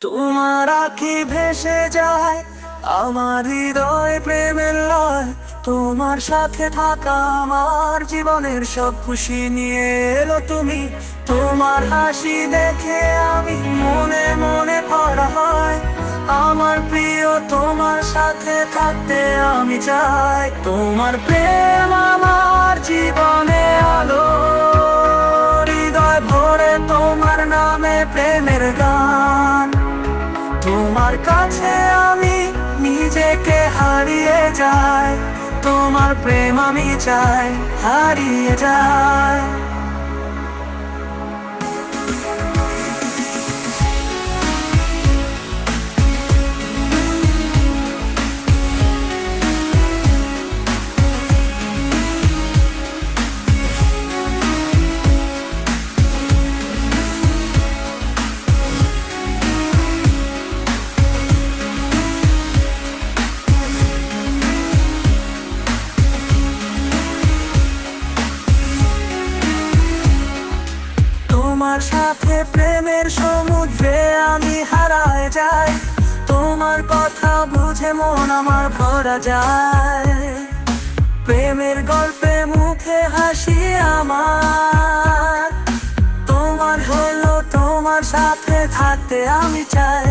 তোমার আখি ভেসে যায়, আমার হৃদয় প্রেমের লয়। তোমার সাথে থাকা আমার জীবনের সব খুশি নিয়ে এলো তুমি। তোমার হাসি দেখে আমি মনে মনে ভরা হয়। আমার প্রিয়, তোমার সাথে থাকতে আমি চাই। তোমার প্রেম আমার জীবনে আলো, হৃদয় ভরে তোমার নামে প্রেমের গান। তোমার কাছে আমি নিজেকে হারিয়ে যাই। তোমার প্রেম আমি চাই হারিয়ে যায় তোমার সাথে প্রেমের সমুদ্রে আমি হারায় যাই। তোমার কথা বুঝে মন আমার ভরা যায়। প্রেমের গল্পে মুখে হাসি আমার। তোমার হলো তোমার সাথে থাকতে আমি চাই।